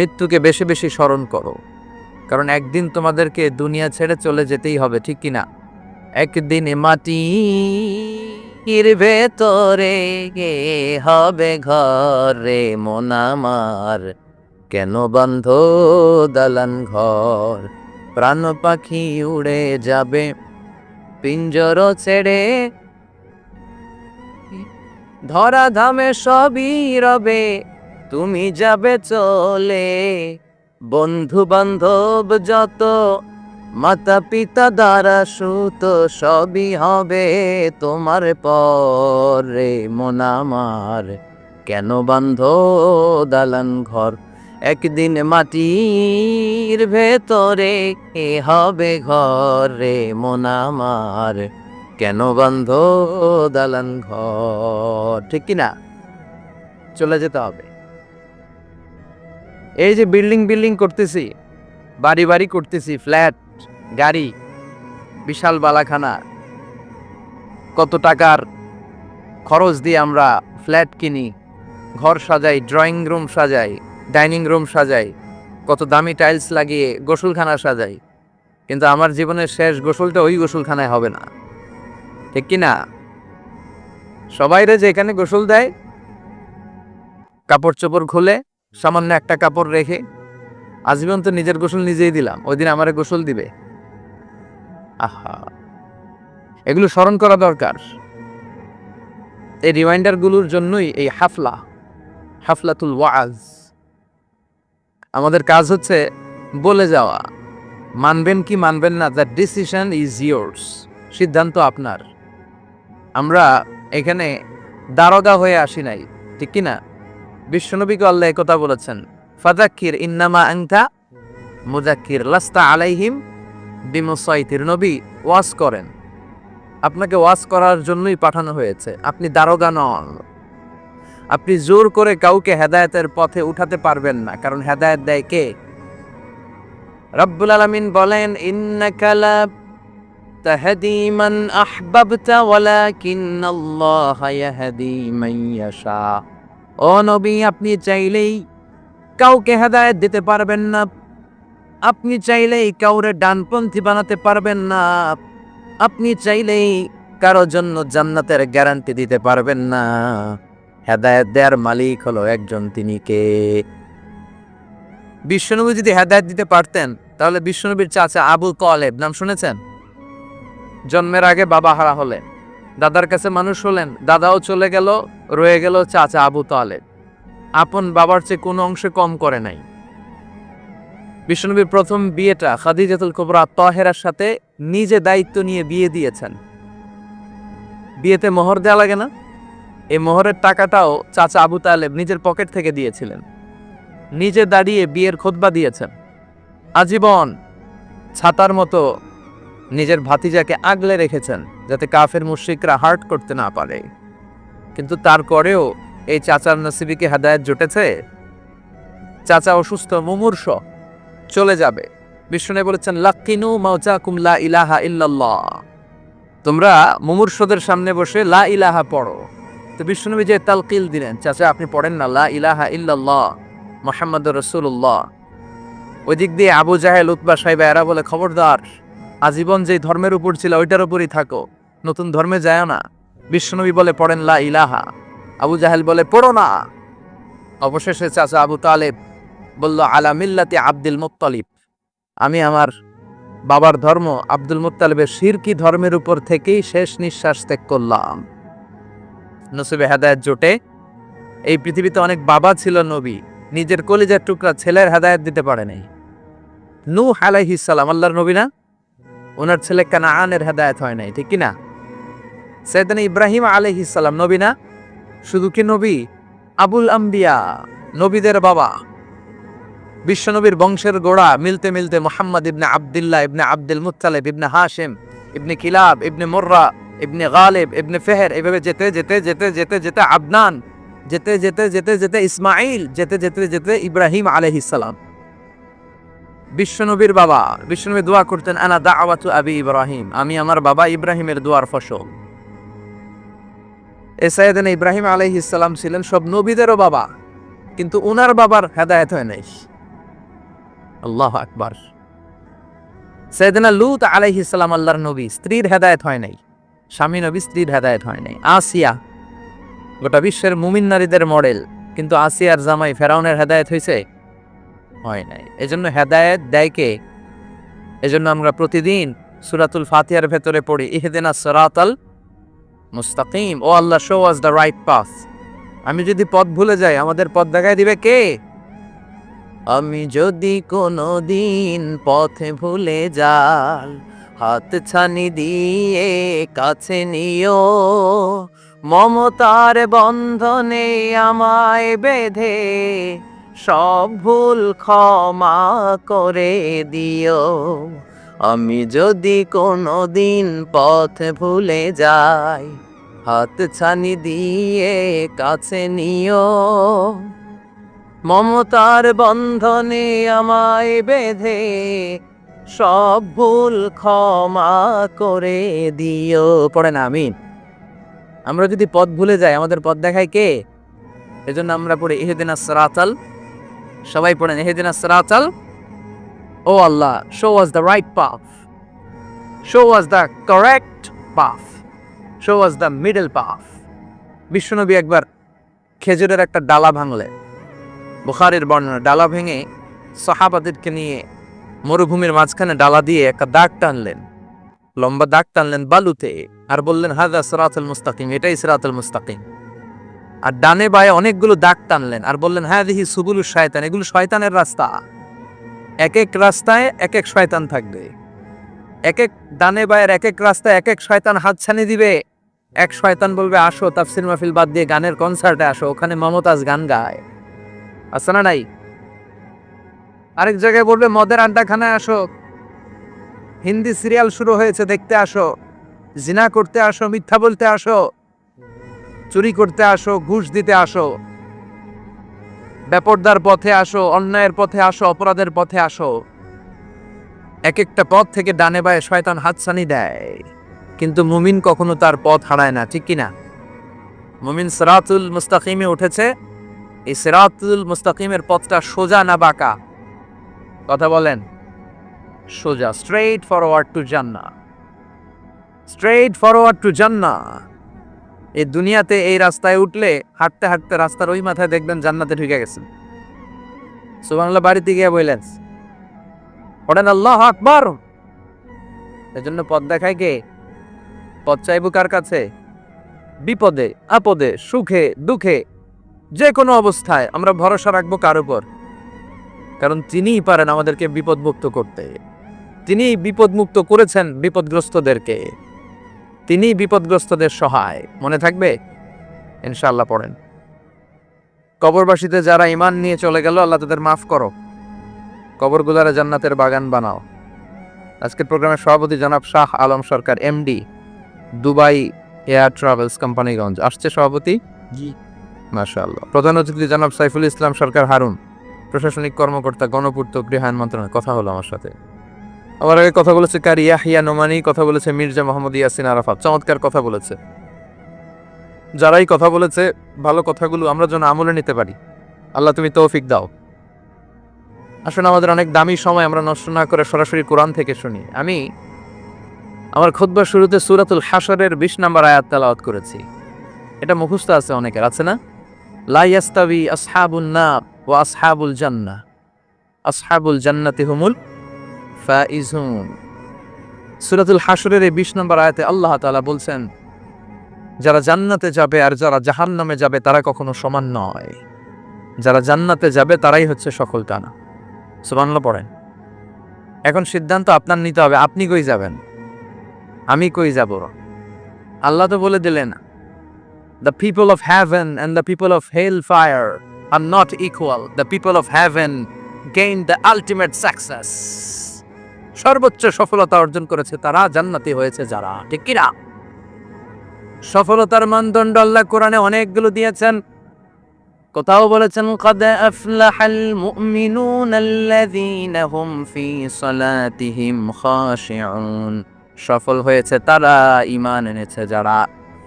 মৃত্যুকে বেশি বেশি স্মরণ করো। কারণ একদিন তোমাদেরকে দুনিয়া ছেড়ে চলে যেতেই হবে, ঠিক কিনা একদিন মাটির ভেতরে গে হবে ঘরে মন আমার। কেন বন্ধ দালান ঘর? প্রাণ পাখি উড়ে যাবে, পিঞ্জর ছেড়ে। ধরা ধামে সবই রবে তুমি যাবে চলে। বন্ধু বান্ধব যত মাতা পিতা দ্বারা সুত সবই হবে তোমার পরে। মন আমার, কেন বান্ধ দালান ঘর? একদিন মাটির ভেতরে এ হবে ঘরে। মন আমার, কেন বান্ধ দালান ঘর? ঠিক কিনা? চলে যেতে হবে। এই যে বিল্ডিং বিল্ডিং করতেছি, বাড়ি বাড়ি করতেছি ফ্ল্যাট গাড়ি, বিশাল বালাখানা, কত টাকার খরচ দিয়ে আমরা ফ্ল্যাট কিনি, ঘর সাজাই ড্রয়িং রুম সাজাই ডাইনিং রুম সাজাই, কত দামি টাইলস লাগিয়ে গোসলখানা সাজাই। কিন্তু আমার জীবনের শেষ গোসলটা ওই গোসলখানায় হবে না। ঠিক কি না? সবাইরে যে এখানে গোসল দেয় কাপড় চোপড় খুলে সামান্য একটা কাপড় রেখে আজীবন তো নিজের গোসল নিজেই দিলাম। ওই দিন আমারে গোসল দিবে। আহা। এগুলো স্মরণ করা দরকার। এই রিমাইন্ডারগুলোর জন্যই এই হাফলা, হাফলাতুল ওয়াজ। আমাদের কাজ হচ্ছে বলে যাওয়া। মানবেন কি মানবেন না, দ্য ডিসিশন ইজ ইয়োর্স। সিদ্ধান্ত আপনার। আমরা এখানে দারোগা হয়ে আসি নাই, ঠিক কি না? বিশ্বনবীকে আল্লাহ একথা বলেছেন ফাদাক্কির ইন্নামা আংথা মুজাক্কির লাস্তা আলাইহিম বিমুসাইতির। নবী ওয়াজ করেন। আপনাকে ওয়াজ করার জন্যই পাঠানো হয়েছে। আপনি দারোগা নন। আপনি জোর করে কাউকে হেদায়তের পথে উঠাতে পারবেন না। কারণ হেদায়েত দেয় কে? রব্বুল আলামিন বলেন, ইন্নাকা লা তাহদি মান আহবাবতা ওয়ালাকিন্নাল্লাহ ইয়াহদি মান ইয়াশা। ও নবী, আপনি চাইলেই কাউকে হেদায়ত দিতে পারবেন না। আপনি চাইলেই কাউরে ডানপন্থী বানাতে পারবেন না। আপনি চাইলেই কারও জন্য জান্নাতের গ্যারান্টি দিতে পারবেন না। হেদায়ত দেওয়ার মালিক হলো একজন তিনি কে? বিশ্বনবী যদি হেদায়ত দিতে পারতেন, তাহলে বিশ্বনবীর চাচা আবুল কলেব, নাম শুনেছেন? জন্মের আগে বাবা হারা হলেন। দাদার কাছে মানুষ হলেন, দাদাও চলে গেল, রয়ে গেল চাচা আবু তালেব। আপন বাবার চেয়ে কোনো অংশে কম করে নাই। বিষ্ণুনবীর প্রথম বিয়েটা খাদিজাতুল কোবরা তহেরার সাথে নিজে দায়িত্ব নিয়ে বিয়ে দিয়েছেন। বিয়েতে মোহর দেওয়া লাগে না? এই মোহরের টাকাটাও চাচা আবু তালেব নিজের পকেট থেকে দিয়েছিলেন। নিজে দাঁড়িয়ে বিয়ের খোদবা দিয়েছেন। আজীবন ছাতার মতো নিজের ভাতিজাকে আগলে রেখেছেন যাতে কাফের মুশ্রিকরা হার্ট করতে না পারে। কিন্তু তারপরেও এই চাচার নসিবিকে হেদায়ত জুটেছে? চাচা অসুস্থ, মুমূর্ষ, চলে যাবে। বিষ্ণু বলেছেন লাক্কিনু মাউচা কুমলা ইলাহা ইল্লাল্লাহ। তোমরা মুমূর্ষদের সামনে বসে লা ইলাহা পড়ো। তো বিষ্ণুনবী যে তালকিল দিলেন, চাচা, আপনি পড়েন না, লা ইলাহা ইল্লাল্লাহ মোহাম্মদ রসুল্লাহ ওই দিক দিয়ে আবু জাহেল, উতবা সাহেব এরা বলে, খবরদার আজীবন যে ধর্মের উপর ছিল, ওইটার উপরই থাকো। নতুন ধর্মে যায় না। বিশ্বনবী বলে পড়েন, লা ইলাহা। আবু জাহেল বলে, পড়ো না। অবশেষে চাচা আবু তালেব বলল, আলা মিল্লাতে আব্দুল মুত্তালিব। আমি আমার বাবার ধর্ম আব্দুল মুত্তালিবের শিরকি ধর্মের উপর থেকেই শেষ নিঃশ্বাস ত্যাগ করলাম। নসিবে হেদায়ত জোটে এই পৃথিবীতে অনেক বাবা ছিল নবী, নিজের কলিজার টুকরা ছেলের হেদায়ত দিতে পারে নাই। নূ আলাইহিস সালাম, আল্লাহর নবী না? ওনার ছেলে কানাআনের হেদায়ত হয় নাই, ঠিক কি না সৈয়দান ইব্রাহিম আলাইহিস সালাম, নবী না? শুধু কি নবী? আবুল আম্বিয়া, নবীদের বাবা। বিশ্বনবীর বংশের গোড়া মিলতে মিলতে মোহাম্মদ ইবনে আবদুল্লাহ, ইবনে আব্দুল মুত্তালিব, ইবনে হাশিম, ইবনে কিলাব, ইবনে মোর্রা, ইবনে গালিব, ইবনে ফেহের এভাবে যেতে যেতে যেতে যেতে যেতে আবনান যেতে যেতে যেতে যেতে ইসমাইল যেতে যেতে যেতে ইব্রাহিম আলহিসাল্লাম বিশ্বনবীর বাবা, বিশ্বনবী দোয়া করতেন, আনা দাওয়াতু আবি ইব্রাহিম। আমি আমার বাবা ইব্রাহিমের দোয়ার ফসল। এ সাইয়েদান ইব্রাহিম আলাইহিস সালাম ছিলেন সব নবীদেরও বাবা, কিন্তু উনার বাবার হেদায়েত হয় নাই। আল্লাহ আকবার। সৈয়দনা লুত আলাইহিস সালাম আল্লাহর নবী, স্ত্রীর হেদায়েত হয় নাই। স্বামী নবী স্ত্রীর হেদায়েত হয় নাই। আসিয়া, গোটা বিশ্বের মুমিন নারীদের মডেল, কিন্তু আসিয়ার জামাই ফেরাউনের হেদায়েত হয়েছে হয় নাই। এজন্য হেদায়েত দেয় কে? এজন্য আমরা প্রতিদিন সুরাতুল ফাতিহার ভেতরে পড়ি, ইহদিনা সরাতাল মুস্তাকিম। O Allah show us the right path আমি যদি পথ ভুলে যাই, আমাদের পথ দেখায় দিবে কে? আমি যদি কোনো দিন পথে ভুলে যাই, হাত ছানি দিয়ে কাছে নিও, মমতার বন্ধনে আমায় বেঁধে সব ভুল ক্ষমা করে দিও। আমি যদি কোনো দিন পথ ভুলে যাই, হাত ছানি দিয়ে কাছে নিও। মমতার বন্ধনে আমায় বেঁধে সব ভুল ক্ষমা করে দিও। পড়ে না আমি আমরা যদি পথ ভুলে যাই, আমাদের পথ দেখায় কে? এজন্য আমরা পড়ি ইহেদিন সরাতাল সবাই পড়েন ইহেদিন সরাতাল O Allah show us the right path show us the correct path show us the middle path বিশ্বনবী একবার খেজুরের একটা ডালা ভাঙলেন বুখারের বর্ণনা, ডালা ভেঙে সাহাবাদেরকে নিয়ে মরুভূমির মাঝখানে ডালা দিয়ে একটা দাগ টানলেন, লম্বা দাগ টানলেন বালুতে আর বললেন হাদা সিরাতুল মুস্তাকিম এটাই সিরাতুল মুস্তাকিম আর ডানে বায়ে অনেকগুলো দাগ টানলেন আর বললেন হ্যাঁ দেখি সুবুলু শয়তান, এগুলো শয়তানের রাস্তা। এক এক রাস্তায় এক এক শয়তান থাকবে। এক এক ডানে বায়ের এক এক রাস্তায় এক এক শয়তান হাতছানি দিবে। এক শয়তান বলবে, আসো, তাফসির মাহফিল বাদ দিয়ে গানের কনসার্টে আসো, ওখানে মমতাজ গান গায়। আছে না নাই? আরেক জায়গায় বলবে, মদের আড্ডাখানায় আসো। হিন্দি সিরিয়াল শুরু হয়েছে, দেখতে আসো। জিনা করতে আসো, মিথ্যা বলতে আসো। চুরি করতে আসো, ঘুষ দিতে আসো ব্যাপরদার পথে আসো, অন্যায়ের পথে আসো, অপরাধের পথে আসো। এক একটা পথ থেকে ডানে বায়ে শয়তান হাতছানি দেয়। কিন্তু মুমিন কখনো তার পথ হারায় না, ঠিক কিনা? মুমিন সরাতুল মুস্তাকিমে উঠেছে। এই সিরাতুল মুস্তাকিমের পথটা সোজা না বাঁকা? কথা বলেন। সোজা স্ট্রেইট ফরওয়ার্ড টু জান্না স্ট্রেইট ফরওয়ার্ড টু জান্না এই দুনিয়াতে এই রাস্তায় উঠলে হাঁটতে হাঁটতে রাস্তার ওই মাথায় দেখবেন জান্নাতে ঢুকে গেছেন। সুবহানাল্লাহ, বাড়িতে গিয়ে বললেন, পড়েন আল্লাহ আকবার। এজন্য পথ দেখায় কে? পথ চাইব কার কাছে? বিপদে, আপদে, সুখে, দুঃখে যে কোনো অবস্থায় আমরা ভরসা রাখব কার উপর? কারণ তিনিই পারেন আমাদেরকে বিপদমুক্ত করতে। তিনি বিপদমুক্ত করেছেন বিপদগ্রস্তদেরকে। তিনি বিপদগ্রস্তদের সহায়। মনে থাকবে? ইনশাল্লাহ পড়েন। কবরবাসীতে যারা ইমান নিয়ে চলে গেল আল্লাহ তাদের মাফ করো। কবরগুলারে জান্নাতের বাগান বানাও। আজকের প্রোগ্রামের সভাপতি জনাব Shah Alam Sarkar MD Dubai air travels Companiganj. আসছে সভাপতি? জি। মাশাআল্লাহ। প্রধান অতিথি জনাব সাইফুল ইসলাম সরকার হারুন। প্রশাসনিক কর্মকর্তা গণপূর্ত গৃহায়ণ মন্ত্রণালয়। কথা হলো আমার সাথে। আমার আগে কথা বলেছে কার ইয়াহিয়া নোমানি, কথা বলেছে মির্জা মোহাম্মদ ইয়াসিন আরাফাত। চমৎকার কথা বলেছে। যারাই কথা বলেছে, ভালো কথাগুলো আমরা যেন আমলে নিতে পারি। আল্লাহ তুমি তৌফিক দাও। আসলে আমাদের অনেক দামি সময় আমরা নষ্ট না করে সরাসরি কোরআন থেকে শুনি। আমি আমার খুদ্বার শুরুতে সুরাতুল হাসরের বিশ নাম্বার আয়াত তেলাওয়াত করেছি। এটা মুখস্থ আছে অনেকের, আছে না? লা ইয়াস্তাবি না ওয়া আসহাবুল জান্নাহ। আসহাবুল জান্নাতি হুমুল সূরাতুল হাশরের এই 20 নম্বর আয়াতে আল্লাহ তালা বলছেন, যারা জান্নাতে যাবে আর যারা জাহান্নামে যাবে, তারা কখনো সমান নয়। যারা জান্নাতে যাবে, তারাই হচ্ছে সকল টানা। সুবহানাল্লাহ, পড়েন। এখন সিদ্ধান্ত আপনার নিতে হবে, আপনি কই যাবেন? আমি কই যাব? আল্লাহ তো বলে দিলেন the people of heaven and the people of hell fire are not equal the people of heaven gain the ultimate success. সর্বোচ্চ সফলতা অর্জন করেছে তারা, জান্নাতি হয়েছে যারা। ঠিক কিনা? সফলতার মানদণ্ড আল্লাহ কোরআনে অনেকগুলো দিয়েছেন। কোথাও বলেছেন, কদ আফলাহাল মুমিনুন হুম ফি সালাতিহিম খাশিউন। সফল হয়েছে তারা, ঈমান এনেছে যারা।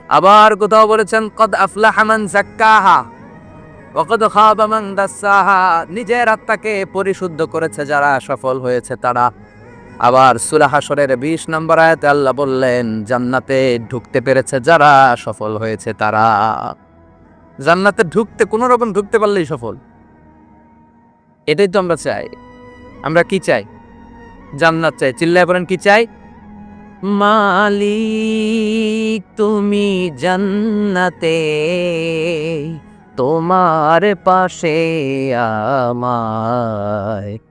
আবার কোথাও বলেছেন, কদ আফলাহা মান যাক্কাহা ওয়াকদ খাবা মান দাসাহা। নিজের আত্মাকে পরিশুদ্ধ করেছে যারা, সফল হয়েছে তারা। আবার সূরা হাশরের 20 নম্বর আয়াতে আল্লাহ বললেন, জান্নাতে ঢুকতে পেরেছে যারা, সফল হয়েছে তারা। জান্নাতে ঢুকতে, কোনো রকম ঢুকতে পারলেই সফল। এটাই তো আমরা চাই। আমরা কি চাই? জান্নাত চাই। চিল্লায় বলেন, কি চাই? মালিক, তুমি জান্নাতে, তোমার পাশে আমায়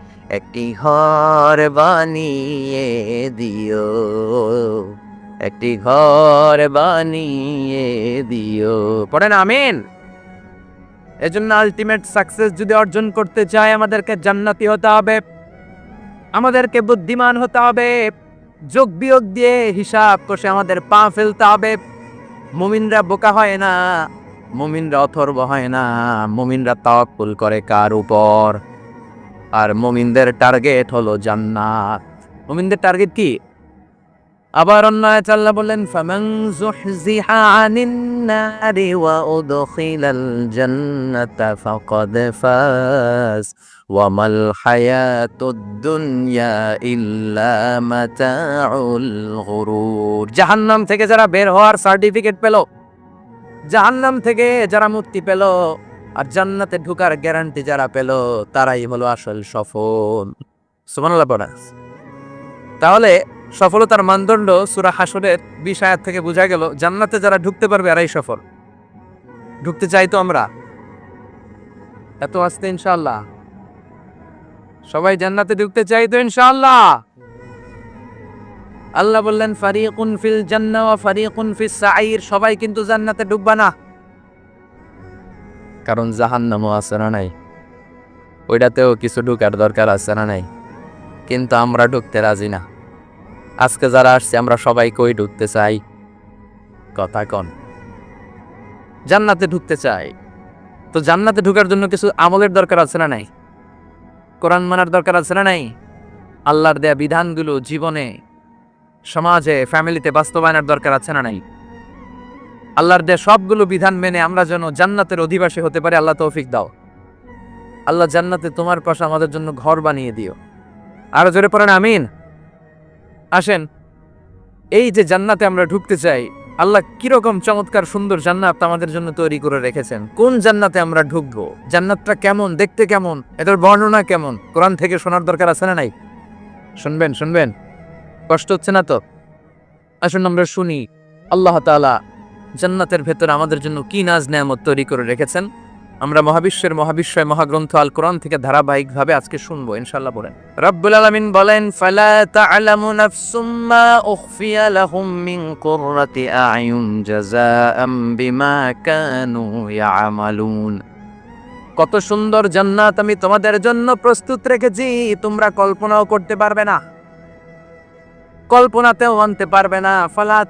একটি ঘর বানিয়ে দিও। একটি ঘর বানিয়ে দিও। পড়েন, আমিন। এজন্য আলটিমেট সাকসেস যদি অর্জন করতে চাই আমাদেরকে জান্নাতি হতে হবে। আমাদেরকে বুদ্ধিমান হতে হবে। যোগ বিয়োগ দিয়ে হিসাব কষে আমাদের পা ফেলতে হবে। মুমিনরা বোকা হয় না, মুমিনরা অথর্ব হয় না, মুমিনরা তাওয়াক্কুল করে কার উপর? আর মমিনদের টার্গেট হলো জান্নাত। মুমিনদের টার্গেট কি? আবার অন্য আল্লাহ বললেন, ফামান যুহজিহা আনিন নারি ওয়া উদখিলাল জান্নাতা ফাকাদ ফাজ, ওয়া মাল হায়াতুদ দুনিয়া ইল্লা মাতাউল গুরুর। জাহান্নাম থেকে যারা বের হওয়ার সার্টিফিকেট পেল, জাহান্নাম থেকে যারা মুক্তি পেল আর জান্নাতে ঢুকার গ্যারান্টি যারা পেল, তারাই হলো আসল সফল। সুবহানাল্লাহ পড়া তাহলে সফলতার মানদণ্ড সুরা হাসনের আয়াত থেকে বোঝা গেল, জান্নাতে যারা ঢুকতে পারবে, এরাই সফল। ঢুকতে চাই তো আমরা? এত আসতে ইনশাল্লাহ সবাই জান্নাতে ঢুকতে চাই তো ইনশাআল্লাহ। আল্লাহ বললেন, ফারিকুন ফিল জান্না ফারিকুন ফিস সাঈর। সবাই কিন্তু জান্নাতে ঢুকবা না। কারণ জাহান্নামও আছে না নাই। ওইটাতেও কিছু ঢুকার দরকার আছে না নাই। কিন্তু আমরা ঢুকতে রাজি না। আজকে যারা আসছে, আমরা সবাই কই ঢুকতে চাই। কথা কন। জান্নাতে ঢুকতে চাই। তো জান্নাতে ঢুকার জন্য কিছু আমলের দরকার আছে না নাই? কোরআন মানার দরকার আছে না নাই? আল্লাহর দেয়া বিধানগুলো জীবনে, সমাজে ফ্যামিলিতে বাস্তবায়নের দরকার আছে না নাই? আল্লাহর দেয়া সবগুলো বিধান মেনে আমরা যেন জান্নাতের অধিবাসী হতে পারি, আল্লাহ তৌফিক দাও। আল্লাহ জান্নাতে তোমার পাশে আমাদের জন্য ঘর বানিয়ে দিও। আরও জোরে পড়েন, আমিন। আসেন, এই যে জান্নাতে আমরা ঢুকতে চাই, আল্লাহ কীরকম চমৎকার সুন্দর জান্নাত আমাদের জন্য তৈরি করে রেখেছেন। কোন জান্নাতে আমরা ঢুকবো? জান্নাতটা কেমন? দেখতে কেমন? এটার বর্ণনা কেমন? কোরআন থেকে শোনার দরকার আছে না নাই? শুনবেন শুনবেন। কষ্ট হচ্ছে না তো? আসুন, আমরা শুনি। আল্লাহ তাআলা জান্নাতের ভেতর আমাদের জন্য কি নাজ নেয়ামত তৈরি করে রেখেছেন? আমরা মহাবিশ্বের মহাবিশ্বয় মহাগ্রন্থ আল কোরআন থেকে ধারাবাহিকভাবে আজকে শুনব ইনশাল্লাহ বলেন রব্বুল আলামিন বলেন, ফালা তা'লামু নাফসুম মা উখফিয়া লাহুম মিন কুররাতি আ'য়ুন জাযাআম বিমা কানু ইয়ামালুন। কত সুন্দর জান্নাত আমি তোমাদের জন্য প্রস্তুত রেখেছি, তোমরা কল্পনাও করতে পারবে না। কল্পনাতেও আনতে পারবে না। ফালা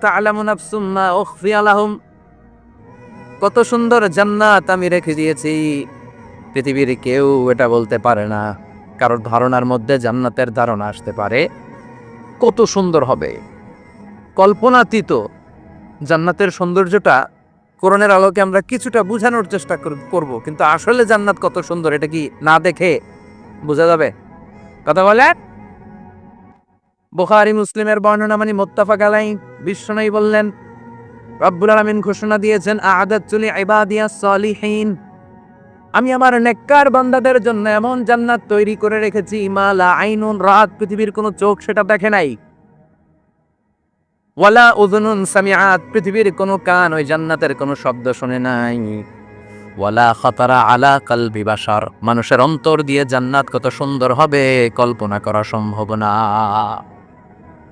কত সুন্দর জান্নাত আমি রেখে দিয়েছি। পৃথিবীর কেউ এটা বলতে পারে না। কারোর ধারণার মধ্যে জান্নাতের ধারণা আসতে পারে। কত সুন্দর হবে। কল্পনাতীত জান্নাতের সৌন্দর্যটা কোরআনের আলোকে আমরা কিছুটা বোঝানোর চেষ্টা কর- করব। কিন্তু আসলে জান্নাত কত সুন্দর, এটা কি না দেখে বোঝা যাবে? কথা বলে বুখারী মুসলিমের বর্ণনা মানে মোত্তাফাক আলাই বিশ্বনয়ী বললেন, রব্বুল আলামিন ঘোষণা দিয়েছেন আদাতুল ইবাদিয়াস সলিহিন। আমি আমার নেককার বান্দাদের জন্য এমন জান্নাত তৈরি করে রেখেছি মালা আইনুন, রাত পৃথিবীর কোনো চোখ সেটা দেখে নাই। ওয়ালা উযুনুন সামিআত, পৃথিবীর কোনো কান ওই জান্নাতের কোনো শব্দ শুনে নাই। ওয়ালা খাতারা আলা কালবি বাশার, মানুষের অন্তর দিয়ে জান্নাত কত সুন্দর হবে, কল্পনা করা সম্ভব না।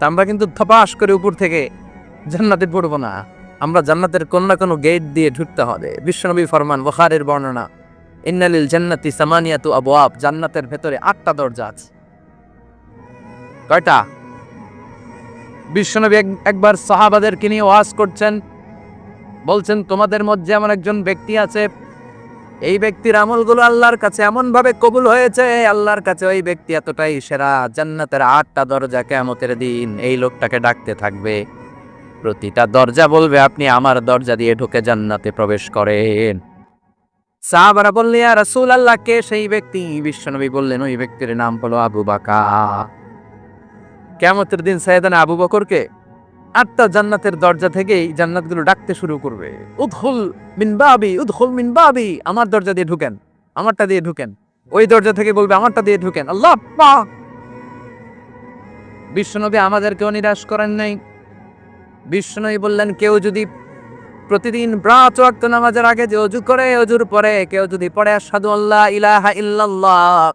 তা আমরা কিন্তু ধপাস করে উপর থেকে জান্নাতে পড়ব না। আমরা জান্নাতের কোনো না কোনো গেট দিয়ে ঢুকতে হবে। বিশ্বনবী ফরমান বখারের বর্ণনা, ইন্নালিল জান্নাতি সামানিয়াতু আবওয়াব জান্নাতের ভেতরে আটটা দরজা আছে। কয়টা? বিশ্বনবী এক- একবার সাহাবাদেরকে নিয়ে ওয়াজ করছেন। বলছেন, তোমাদের মধ্যে এমন একজন ব্যক্তি আছে এই ব্যক্তির আমলগুলো আল্লাহর কাছে এমন ভাবে কবুল হয়েছে, আল্লাহর কাছে ওই ব্যক্তি এতটাই সেরা, জান্নাতের আটটা দরজা কেমতের দিন এই লোকটাকে ডাকতে থাকবে। প্রতিটা দরজা বলবে, আপনি আমার দরজা দিয়ে ঢুকে জান্নাতে প্রবেশ করেন। সাহাবারা বললেন ইয়া রাসূল আল্লাহ কে সেই ব্যক্তি? বিশ্বনবী বললেন, ওই ব্যক্তির নাম হলো আবু বাকার কেমতের দিন সাইয়েদানা আবু বকরকে আটটা জান্নাতের দরজা থেকেই জান্নাতগুলো ডাকতে শুরু করবে। উদখুল মিন বাবি, উদখুল মিন বাবি, আমার দরজা দিয়ে ঢুকেন, আমারটা দিয়ে ঢুকেন। ওই দরজা থেকে বলবে, আমারটা দিয়ে ঢুকেন। আল্লাহ পাক বিশ্বনবী আমাদেরকেও নিরাশ করেন নাই। বিশ্বনবী বললেন, কেউ যদি প্রতিদিন ব্রাত ওয়াক্ত নামাজের আগে যে অজু করে, অজুর পরে কেউ যদি পড়ে আসাদু আল্লাহ ইলাহা ইল্লাল্লাহ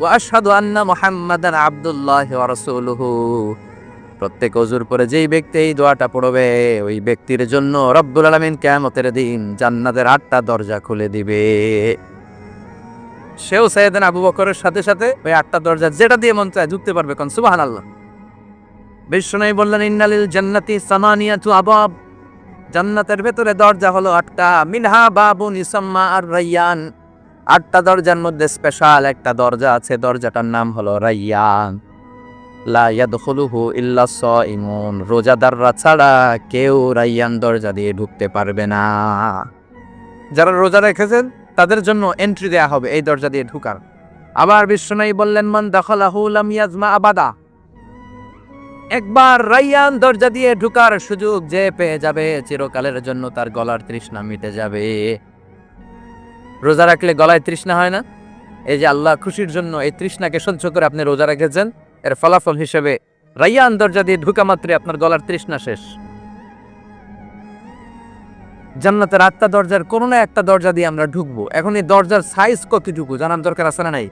ওয়া আন্না মুহাম্মাদান আবদুল্লাহ রাসূলুহু। প্রত্যেক অজুর পরে যেই ব্যক্তি এই দোয়াটা পড়বে, ওই ব্যক্তির জন্য রব্বুল আলামিন কিয়ামতের দিন জান্নাতের আটটা দরজা খুলে দিবে। সেও সাইয়েদান আবু বকরের সাথে সাথে ওই আটটা দরজা যেটা দিয়ে মন চায় ঢুকতে পারবে কোন, সুবহানাল্লাহ। বিষ্ণু বললেন, ইন্নালিল জান্নাতি সামানিয়াতু আবাব। জান্নাতের ভেতরে দরজা হলো আটটা। মিনহা বাবুন ইসাম্মা আর রাইয়ান। আটটা দরজার মধ্যে স্পেশাল একটা দরজা আছে, দরজাটার নাম হলো রাইয়ান। ইল্লা সাইমুন। রোজাদাররা ছাড়া কেউ রাইয়ান দরজা দিয়ে ঢুকতে পারবে না। যারা রোজা রেখেছেন, তাদের জন্য এন্ট্রি দেয়া হবে এই দরজা দিয়ে ঢুকার। আবার বিশ্বনাই বললেন, মান দখলাহু লাম ইয়াজমা আবাদা। একবার রাইয়ান দরজা দিয়ে ঢুকার সুযোগ যে পেয়ে যাবে, চিরকালের জন্য তার গলার তৃষ্ণা মিটে যাবে। রোজা রাখলে গলায় তৃষ্ণা হয় না? এই যে আল্লাহ খুশির জন্য এই তৃষ্ণাকে সহ্য করে আপনি রোজা রেখেছেন এর ফলাফল হিসেবে রাইয়ান দরজা দিয়ে ঢুকা মাত্রই আপনার গলার তৃষ্ণা শেষ। জান্নাতের আটটা দরজার কোনো না একটা দরজা দিয়ে আমরা ঢুকবো। এখন এই দরজার সাইজ কতটুকু? জানার দরকার আছে না নাই?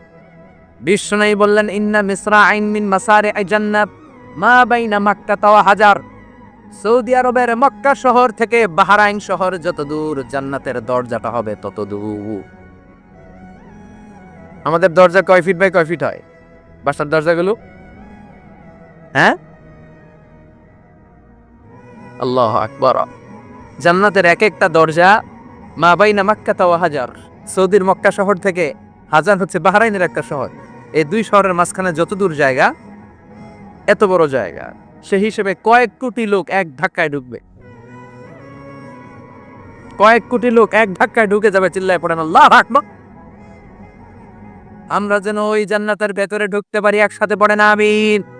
বিশ্ব নাই বললেন, ইন্না মিসরা আইন মিন মাসারে আই জান্নাত, মা বাইনা মাক্কা তাওয়া হাজার। সৌদি আরবের মক্কা শহর থেকে বাহারাইন শহর যত দূর জান্নাতের দরজাটা হবে তত দূর। আমাদের দরজা কয় ফিট বাই কয় ফিট হয়? বাসার দরজাগুলো? হ্যাঁ? আল্লাহ আকবর। জান্নাতের এক একটা দরজা মা বাইনা মাক্কা তাওয়া হাজার। সৌদির মক্কা শহর থেকে হাজার হচ্ছে বাহরাইনের একটা শহর। এই দুই শহরের মাঝখানে যত দূর জায়গা, এত বড় জায়গা, সে হিসেবে কয়েক কোটি লোক এক ধাক্কায় ঢুকবে। কয়েক কোটি লোক এক ধাক্কায় ঢুকে যাবে, চিল্লায় পড়েন আল্লাহ আকবার। আমরা যেন ওই জান্নাতের ভেতরে ঢুকতে পারি, একসাথে পড়ে না আমিন।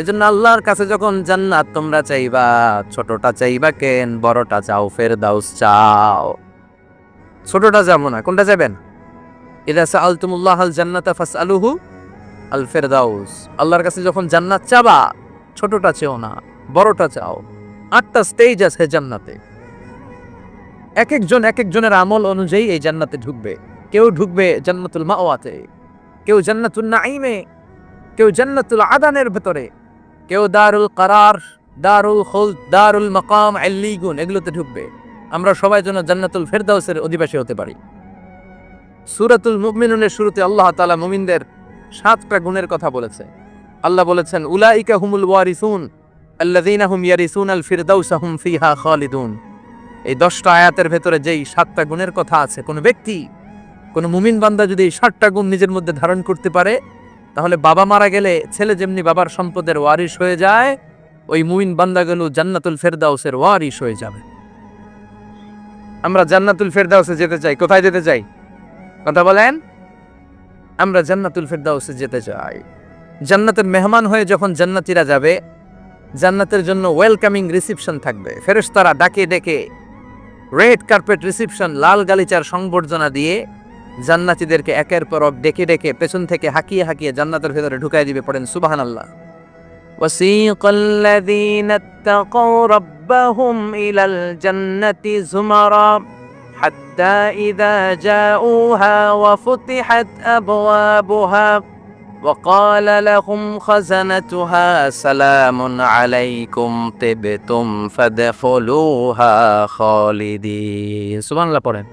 এজন্য আল্লাহর কাছে যখন জান্নাত তোমরা চাইবা, ছোটটা চাইবা কেন, বড়টা চাও, ফেরদাউস চাও। ছোটটা যাব না, কোনটা যাবেন? ইদা সাআলতুমুল্লাহ আল জান্নাতা ফাসআলুহু আল ফেরদাউস আল্লাহর কাছে যখন জান্নাত চাবা, ছোটটা চেও না, বড়টা চাও। আটটা স্টেজ আছে জান্নাতে। এক একজন এক একজনের আমল অনুযায়ী এই জান্নাতে ঢুকবে। কেউ ঢুকবে জান্নাতুল মাওয়াতে, কেউ জান্নাতুল নাইমে কেউ জান্নাতুল আদানের ভেতরে। কেউ দারুল কারার, দারুল খুল দারুল মাকাম আল্লিগুন এগুলোতে ঢুকবে। আমরা সবাই যেন জান্নাতুল ফেরদাউসের অধিবাসী হতে পারি। সূরাতুল মুমিনুনের শুরুতে আল্লাহ তালা মুমিনদের সাতটা গুণের কথা বলেছে। আল্লাহ বলেছেন, উলাইকা হুমুল ওয়ারিসুন, আল্লাযীনা হুম ইয়ারিসুন আল ফিরদাউসা হুম ফিহা খালিদুন। এই দশটা আয়াতের ভেতরে যেই সাতটা গুণের কথা আছে, কোনো ব্যক্তি, কোনো মুমিন বান্দা যদি এই সাতটা গুণ নিজের মধ্যে ধারণ করতে পারে তাহলে বাবা মারা গেলে ছেলে যেমনি বাবার সম্পদের ওয়ারিশ হয়ে যায়, ওই মুমিন বান্দাগুলো জান্নাতুল ফেরদাউসের ওয়ারিশ হয়ে যাবে। আমরা জান্নাতুল ফেরদাউসে যেতে চাই। কোথায় যেতে চাই? কথা বলেন। আমরা জান্নাতুল ফেরদাউসে যেতে চাই। জান্নাতের মেহমান হয়ে যখন জান্নাতীরা যাবে, জান্নাতের জন্য ওয়েলকামিং রিসিপশন থাকবে। ফেরেশতারা ডাকে ডেকে রেড কার্পেট রিসিপশন, লাল গালিচার সংবর্ধনা দিয়ে জান্নাতীদেরকে একের পর এক ডেকে ডেকে পেছন থেকে হাকিয়ে হাকিয়ে জান্নাতের ভেতরে ঢুকাই দিবে পড়েন সুবাহান আল্লাহ وسيق الذين اتقوا ربهم إلى الجنة زمرا حتى إذا جاءوها وفتحت أبوابها وقال لهم خزنتها سلام عليكم طبتم فادخلوها خالدين سبحان الله পড়েন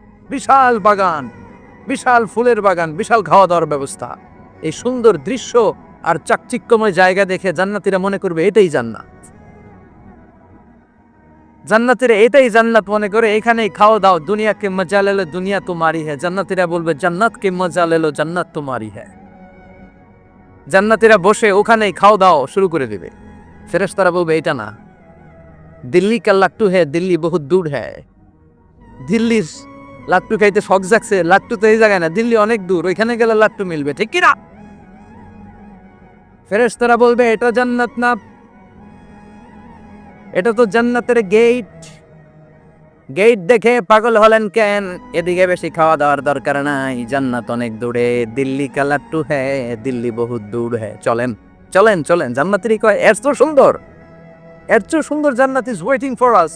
বিশাল বাগান, বিশাল ফুলের বাগান, বিশাল খাওয়া দাওয়ার ব্যবস্থা। এই সুন্দর দৃশ্য আর চাকচিক্যময় জায়গা দেখে জান্নাতিরা মনে করবে এটাই জান্নাত। জান্নাতিরা এটাই জান্নাত মনে করে, এখানেই খাও দাও দুনিয়া কে মজা লেলো দুনিয়া তোমারি হ্যাঁ জান্নাতিরা বলবে জান্নাত কে মজা লেলো জান্নাত তোমারি হ্যাঁ জান্নাতিরা বসে ওখানেই খাও দাও শুরু করে দেবে। ফেরেশতারা বলবে, এটা না। দিল্লি কা হ্যাঁ দিল্লি বহুত দূর হ্যাঁ দিল্লির লাট্টু খাইতে শখ জাগছে, লাট্টু তো এই জায়গায় না, দিল্লি অনেক দূর, ওইখানে গেলে লাট্টু মিলবে, ঠিক কিনা ফেরেশতারা বলবে, এটা জান্নাত না। এটা তো জান্নাতের গেট গেট দেখে পাগল হলেন কেন? এদিকে বেশি খাওয়া দাওয়ার দরকার নাই, জান্নাত অনেক দূরে, দিল্লি কা লাট্টু হ্যাঁ দিল্লি বহুত দূর হ্যাঁ চলেন চলেন চলেন, জান্নাতেরই কয়, এর তো সুন্দর, এর চেয়ে সুন্দর জান্নাত ইজ ওয়েটিং ফর আস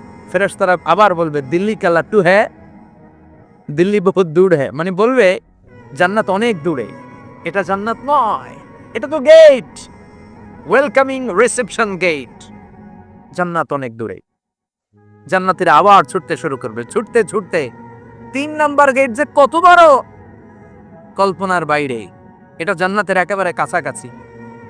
ফেরেশতারা আবার বলবে, দিল্লি কালা টু হ্যাঁ দিল্লি বহুত দূর হ্যাঁ মানে বলবে, জান্নাত অনেক দূরে। এটা জান্নাত নয়, এটা তো গেট ওয়েলকামিং রিসেপশন গেট জান্নাত অনেক দূরে। জান্নাতিরা আবার ছুটতে শুরু করবে। ছুটতে ছুটতে তিন নাম্বার গেট যে কত বড়! কল্পনার বাইরে। এটা জান্নাতের একেবারে কাছাকাছি।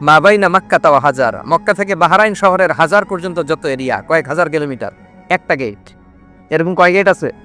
মা বাইনা মাক্কা তাও হাজার। মক্কা থেকে বাহারাইন শহরের হাজার পর্যন্ত যত এরিয়া, কয়েক হাজার কিলোমিটার। একটা গেট এরকম কয় গেট আছে?